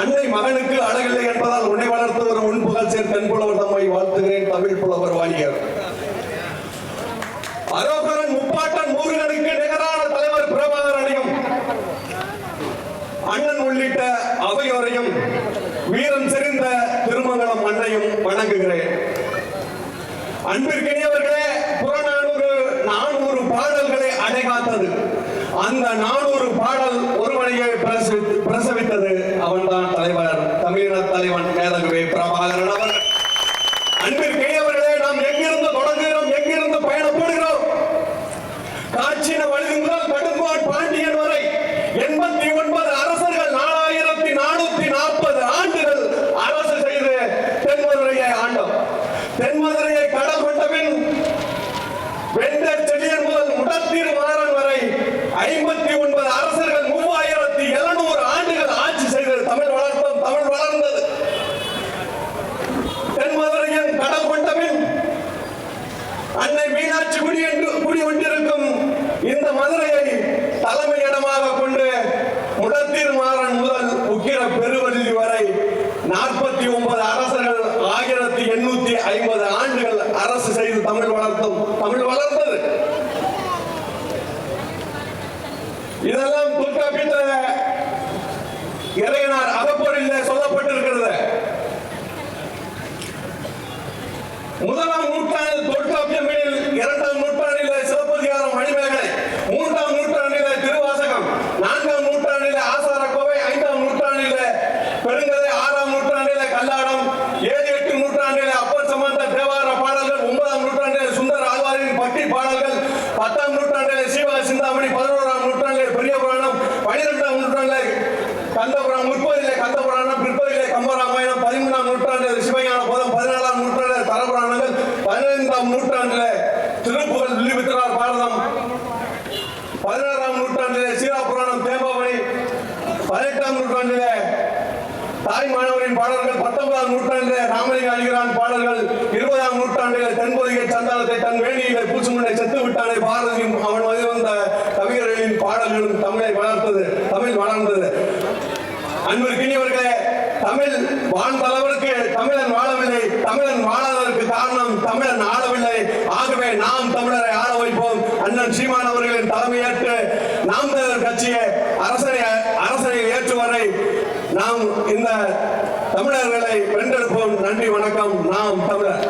அன்னை மகனுக்கு அழகில்லை என்பதால் உன்னை வளர்த்து வரும் உன் புகழ்ச்சேர் பெண் புலவர் தம்மை வாழ்த்துகிறேன் தமிழ் புலவர் வாணியர் அரோகரன் முப்பாட்டன் மூருகனுக்கு நிகரான தலைவர் பிரபாகரனையும் அண்ணன் உள்ளிட்ட அவையோரையும் வீரம் செறிந்த திருமங்கலம் அன்னையும் வணங்குகிறேன். அன்பிற்கினியவர்களே புறநானூறு நானூறு பாடல்களை அடைகாத்தது. அந்த நானூறு பிரபாகரன் அவர்கள் அன்பிற்கினியவர்களே நாம் எங்கிருந்து தொடங்குகிறோம் எங்கிருந்து பயணப்படுகிறோம்? பாண்டியன் வரை எண்பத்தி ஒன்பது அரசர்கள் நாலாயிரத்தி நானூத்தி நாற்பது ஆண்டுகள் அரசு செய்து தென்மதுரையை ஆண்டோம். தென்மதுரையை கடல் கொண்ட பின் வெண்ட செடியன் முதல் முடத்தீர் மாறன் வரை ஐம்பத்தி ஒன்பது அரசர்கள் மூவாயிரத்தி எழுநூறு ஆண்டுகள் ஆட்சி செய்தது தமிழ் வளர்த்தோம் தமிழ் வளர்ந்தது தென்மதுரையின் கடல் கொண்ட பின் அன்னை மீனாட்சி குடி என்று குடி கொண்டிருக்கும் இந்த மதுரையை தலைமை இடமாக கொண்டு முடத்தீர் மாறன் முதல் உக்கிர பெருவள்ளி வரை நாற்பத்தி ஒன்பது அரசர்கள் ஆயிரத்தி எண்ணூத்தி ஐம்பது ஆண்டுகள் அரசு செய்து தமிழ் வளர்த்தும். தமிழ் வளர்ந்தது இதெல்லாம் தொல்காப்பியத்தில் இறையனார் அகப்பொருளிலே சொல்லப்பட்டிருக்கிறது. முதலாம் ಎರಡ திருப்புகழ் வில்லிபுத்திரார் பாரதம். பதினாறாம் நூற்றாண்டிலே சீரா புராணம் தேம்பாவணி பதினெட்டாம் நூற்றாண்டிலே தாய் மாணவரின் பாடல்கள். பத்தொன்பதாம் நூற்றாண்டிலே ராமலிங்க அழிகிறான் பாடல்கள். இருபதாம் நூற்றாண்டிலே தென்பொதிகை சந்தானத்தை தன் வேணியிலே பூசுமுன்னை செத்து விட்டானே. பாரதியும் அவன் வந்த கவிஞர்களின் பாடல்களும் தமிழை வளர்த்தது தமிழ் வளர்ந்தது. அன்பிற்கினியவர்களே தமிழ் வாழ்ந்தளவிற்கு தமிழன் வாழவில்லை. தமிழன் வாழாததற்கு காரணம் தமிழன் ஆள அவர்கள் தலைமையேற்று நாம் தமிழர் கட்சியை அரசனை அரசனை ஏற்று வரை நாம் இந்த தமிழர்களை வென்றெடுப்போம் நன்றி வணக்கம். நாம் தமிழர்.